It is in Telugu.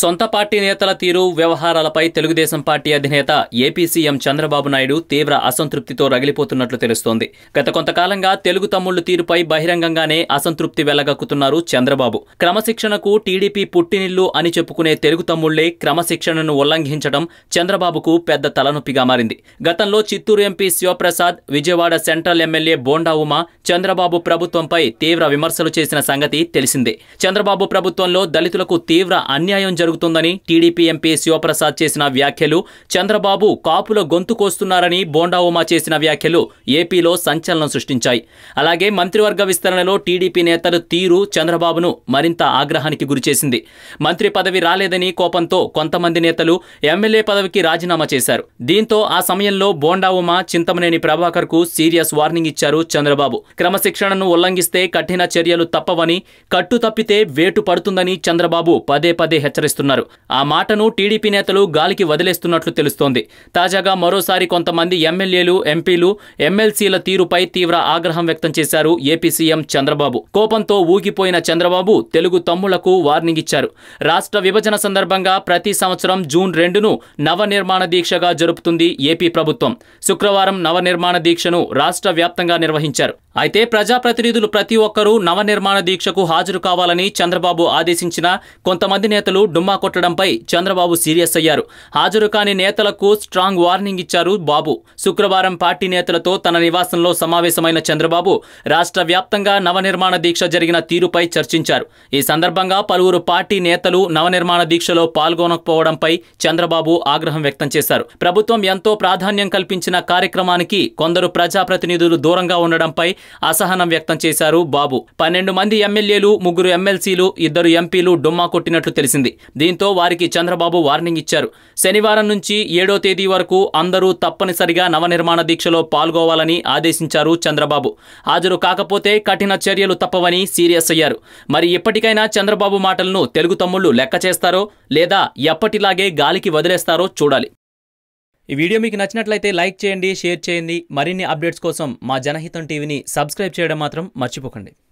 సొంత పార్టీ నేతల తీరు వ్యవహారాలపై తెలుగుదేశం పార్టీ అధినేత ఏపీ సీఎం చంద్రబాబు నాయుడు తీవ్ర అసంతృప్తితో రగిలిపోతున్నట్లు తెలుస్తోంది. గత కొంతకాలంగా తెలుగు తమ్ముళ్ళు తీరుపై బహిరంగంగానే అసంతృప్తి వెళ్ళగక్కుతున్నారు చంద్రబాబు. క్రమశిక్షణకు టీడీపీ పుట్టినిల్లు అని చెప్పుకునే తెలుగు తమ్ముళ్ళే క్రమశిక్షణను ఉల్లంఘించడం చంద్రబాబుకు పెద్ద తలనొప్పిగా మారింది. గతంలో Chittoor MP Sivaprasad Vijayawada central MLA Bonda Uma Chandrababu ప్రభుత్వంపై తీవ్ర విమర్శలు చేసిన సంగతి తెలిసిందే. చంద్రబాబు ప్రభుత్వంలో దళితులకు తీవ్ర అన్యాయం జరుగుతుందని టీడీపీ ఎంపీ శివప్రసాద్ చేసిన వ్యాఖ్యలు చంద్రబాబు కాపుల గొంతు కోస్తున్నారని బోండా ఉమా చేసిన వ్యాఖ్యలు ఏపీలో సంచలనం సృష్టించాయి. అలాగే మంత్రివర్గ విస్తరణలో టీడీపీ నేతలు తీరు చంద్రబాబును మరింత ఆగ్రహానికి గురిచేసింది. మంత్రి పదవి రాలేదని కోపంతో కొంతమంది నేతలు ఎమ్మెల్యే పదవికి రాజీనామా చేశారు. దీంతో ఆ సమయంలో బోండా ఉమా చింతమనేని ప్రభాకర్కు సీరియస్ వార్నింగ్ ఇచ్చారు చంద్రబాబు. క్రమశిక్షణను ఉల్లంఘిస్తే కఠిన చర్యలు తప్పవని కట్టు తప్పితే వేటు పడుతుందని చంద్రబాబు పదే పదే చేస్తున్నారు. ఆ మాటను టీడీపీ నేతలు గాలికి వదిలేస్తున్నట్లు తెలుస్తోంది. తాజాగా మరోసారి కొంతమంది ఎమ్మెల్యేలు ఎంపీలు ఎమ్మెల్సీల తీరుపై తీవ్ర ఆగ్రహం వ్యక్తం చేశారు ఏపీ సీఎం చంద్రబాబు. కోపంతో ఊగిపోయిన చంద్రబాబు తెలుగు తమ్ముళ్ళకు వార్నింగ్ ఇచ్చారు. రాష్ట్ర విభజన సందర్భంగా ప్రతి సంవత్సరం జూన్ రెండును నవనిర్మాణ దీక్షగా జరుపుతుంది ఏపీ ప్రభుత్వం. శుక్రవారం నవనిర్మాణ దీక్షను రాష్ట్ర వ్యాప్తంగా నిర్వహించారు. అయితే ప్రజాప్రతినిధులు ప్రతి ఒక్కరూ నవనిర్మాణ దీక్షకు హాజరు కావాలని చంద్రబాబు ఆదేశించినా కొంతమంది నేతలు డుమ్మా కొట్టడంపై చంద్రబాబు సీరియస్ అయ్యారు. హాజరు కాని నేతలకు స్ట్రాంగ్ వార్నింగ్ ఇచ్చారు బాబు. శుక్రవారం పార్టీ నేతలతో తన నివాసంలో సమావేశమైన చంద్రబాబు రాష్ట్ర వ్యాప్తంగా నవనిర్మాణ దీక్ష జరిగిన తీరుపై చర్చించారు. ఈ సందర్భంగా పలువురు పార్టీ నేతలు నవనిర్మాణ దీక్షలో పాల్గొనకపోవడంపై చంద్రబాబు ఆగ్రహం వ్యక్తం చేశారు. ప్రభుత్వం ఎంతో ప్రాధాన్యం కల్పించిన కార్యక్రమానికి కొందరు ప్రజాప్రతినిధులు దూరంగా ఉండడంపై అసహనం వ్యక్తం చేశారు బాబు. పన్నెండు మంది ఎమ్మెల్యేలు ముగ్గురు ఎమ్మెల్సీలు ఇద్దరు ఎంపీలు డుమ్మా కొట్టినట్లు తెలిసింది. దీంతో వారికి చంద్రబాబు వార్నింగ్ ఇచ్చారు. శనివారం నుంచి ఏడో తేదీ వరకు అందరూ తప్పనిసరిగా నవనిర్మాణ దీక్షలో పాల్గొవాలని ఆదేశించారు చంద్రబాబు. హాజరు కాకపోతే కఠిన చర్యలు తప్పవని సీరియస్ అయ్యారు. మరి ఇప్పటికైనా చంద్రబాబు మాటలను తెలుగు తమ్ముళ్ళు లెక్క చేస్తారో లేదా ఎప్పటిలాగే గాలికి వదిలేస్తారో చూడాలి. ఈ వీడియో మీకు నచ్చినట్లయితే లైక్ చేయండి షేర్ చేయండి. మరిన్ని అప్డేట్స్ కోసం మా జనహితం టీవీని సబ్స్క్రైబ్ చేయడం మాత్రం మర్చిపోకండి.